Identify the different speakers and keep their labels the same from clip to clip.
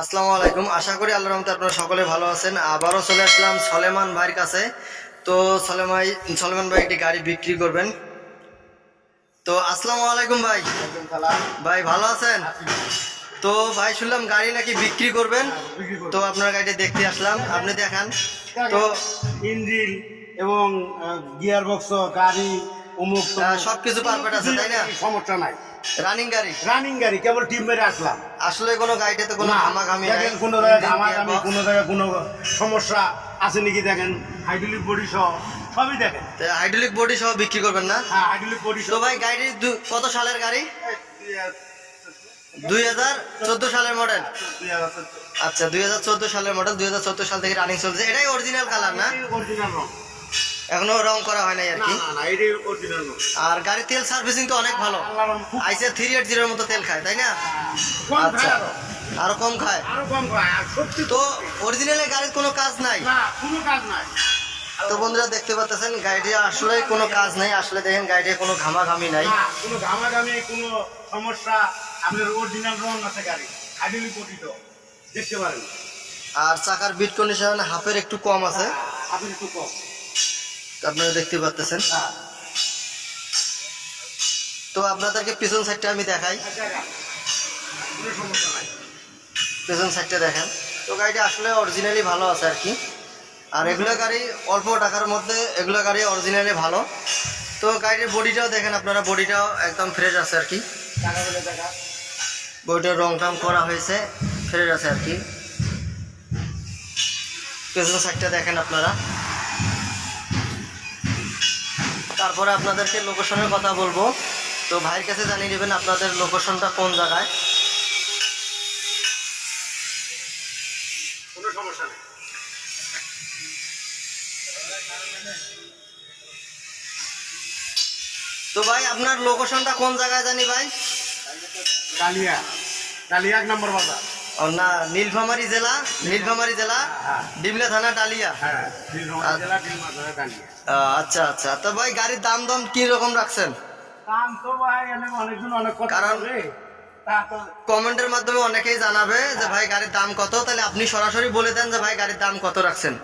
Speaker 1: আসসালামু আলাইকুম। আশা করি আল্লাহর রহমতে আপনারা সকলে ভালো আছেন। আবারও চলে আসলাম সলেমান ভাইয়ের কাছে। তো সলেমাই সলেমান ভাই একটি গাড়ি বিক্রি করবেন। তো আসসালামু আলাইকুম ভাই। ভাই ভালো আছেন? তো ভাই শুনলাম গাড়ি নাকি বিক্রি করবেন? তো আপনার গাড়িটা দেখতে আসলাম। আপনি দেখান। তো
Speaker 2: ইঞ্জিন এবং গিয়ার বক্স গাড়ি তমুক,
Speaker 1: সবকিছু perfect আছে, তাই না?
Speaker 2: সমস্যা নাই।
Speaker 1: রানিং গাড়ি?
Speaker 2: রানিং গাড়ি কেবল টিম মেরে আসলাম।
Speaker 1: আসলে কোনো গাড়িটাতে কোনো ঘামাঘামি
Speaker 2: দেখেন কোনো জায়গায় ঘামাঘামি কোনো জায়গায় কোনো সমস্যা আছে নাকি দেখেন? হাইড্রোলিক বডি সহ সবই দেখেন।
Speaker 1: হাইড্রোলিক বডি সহ বিক্রি করবেন না?
Speaker 2: হ্যাঁ হাইড্রোলিক বডি
Speaker 1: ভাই গাড়ি কত সালের গাড়ি? দুই হাজার চোদ্দ সালের মডেল আচ্ছা দুই হাজার চোদ্দ সালের মডেল দুই হাজার চোদ্দ সাল থেকে রানিং চলছে। এটাই অরিজিনাল কালার না?
Speaker 2: অরিজিনাল
Speaker 1: এখনও রং করা হয় নাই আর কি। আর গাড়ির তেল সার্ভিসিং তো অনেক ভালো। আইসে থ্রি এইট জিরোর মতো তেল খায় তাই না? আচ্ছা আরও। কম খায়। তো অরিজিনালে গাড়ির কোনো কাজ নাই?
Speaker 2: কোনো কাজ নাই।
Speaker 1: তো বন্ধুরা দেখতে পাচ্ছেন গাড়িটি আসলে কোনো কাজ নাই। আসলে দেখেন গাড়িটির কোনো ঘামাঘামি নাই।
Speaker 2: কোনো ঘামাঘামি কোনো সমস্যা। আপনার অরিজিনাল রং আছে গাড়ি বডি দেখতে পারেন।
Speaker 1: আর চাকার বিট কন্ডিশন হাফের একটু কম আছে।
Speaker 2: আপনি একটু কম।
Speaker 1: আপনারা দেখতে পাচ্ছেন তো আপনাদেরকে পিছন সাইডটা আমি দেখাই। পেছন সাইডটা দেখেন। তো গাড়িটা আসলে অরিজিনালি ভালো আছে আর কি। আর এগুলো গাড়ি অল্প টাকার মধ্যে এগুলো গাড়ি অরিজিনালি ভালো। তো গাড়ির বডিটাও দেখেন আপনারা, বডিটাও একদম ফ্রেশ আছে আর কি। বডিটার রং টাম করা হয়েছে ফ্রেশ আছে আর কি। পেছন সাইডটা দেখেন আপনারা। তারপরে আপনাদেরকে লোকেশনের কথা বলব। তো ভাইয়ের কাছে জানিয়ে নেবেন আপনাদের লোকেশনটা কোন জায়গায়।
Speaker 2: কোনো সমস্যা নেই।
Speaker 1: তো ভাই আপনার লোকেশনটা কোন জায়গায় জানি ভাই?
Speaker 2: কালিয়া। কালিয়া এক নম্বর বাজার।
Speaker 1: না নীলফামারী জেলা নীলফামারী জেলা
Speaker 2: হ্যাঁ।
Speaker 1: ডিমলা থানা
Speaker 2: হ্যাঁ
Speaker 1: আহ, আচ্ছা আচ্ছা তো ভাই গাড়ির দাম দাম কি রকম রাখছেন? কারণ- কমেন্টের মাধ্যমে অনেকেই জানাবে যে ভাই গাড়ির দাম কত? তাহলে আপনি সরাসরি বলে দেন যে ভাই গাড়ির দাম কত রাখছেন।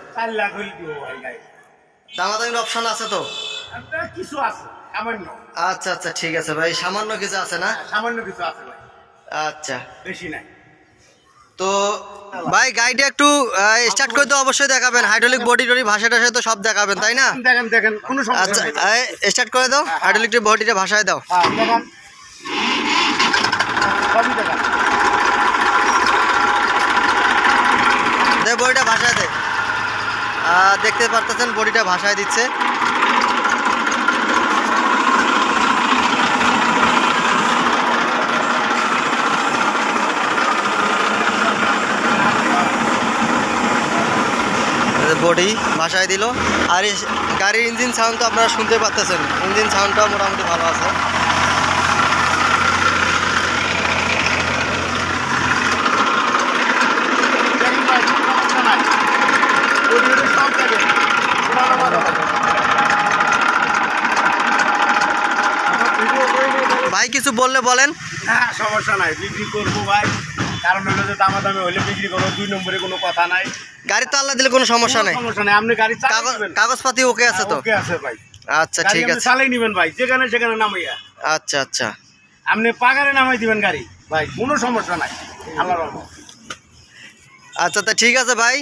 Speaker 1: দামাদামির অপশন আছে তো?
Speaker 2: কিছু আছে
Speaker 1: আচ্ছা আচ্ছা ঠিক আছে ভাই সামান্য কিছু আছে না?
Speaker 2: সামান্য কিছু আছে ভাই।
Speaker 1: আচ্ছা।
Speaker 2: বেশি নাই।
Speaker 1: তো ভাই গাড়িটা একটু স্টার্ট করে তো অবশ্যই দেখাবেন। হাইড্রোলিক বডি টডি ভাষা টাষা তো সব দেখাবেন তাই না?
Speaker 2: দেখেন দেখেন কোনো সমস্যা
Speaker 1: আচ্ছা স্টার্ট করে দাও। হাইড্রোলিক বডিটা ভাষায় দাও।
Speaker 2: হ্যাঁ
Speaker 1: দে বডিটা ভাষায় দে। আহ, দেখতে পারতেছেন বডিটা ভাষায় দিচ্ছে। বডি ভাষায় দিল। আর গাড়ির ইঞ্জিন সাউন্ড তো আপনারা শুনতে পারতেছেন। ইঞ্জিন সাউন্ডটাও মোটামুটি ভালো আছে।
Speaker 2: ভাই,
Speaker 1: কিছু বললে বলেন।
Speaker 2: হ্যাঁ সমস্যা নাই। বিক্রি করব ভাই? কারণ হলো যে দামাদামি হলে বিক্রি করব দুই নম্বরে কোনো কথা নাই।
Speaker 1: গাড়ি তো আল্লাহ দিলে কোনো সমস্যা নাই।
Speaker 2: সমস্যা নাই। আপনি গাড়ি
Speaker 1: কাগজপাতি ওকে আছে তো?
Speaker 2: ওকে আছে ভাই।
Speaker 1: আচ্ছা ঠিক আছে।
Speaker 2: চালাই নেবেন ভাই যেখানে সেখানে নামাইয়া।
Speaker 1: আচ্ছা আচ্ছা।
Speaker 2: আপনি পাগারে নামাই দিবেন গাড়ি। ভাই কোনো সমস্যা নাই। আল্লাহ
Speaker 1: আচ্ছা তা ঠিক আছে ভাই।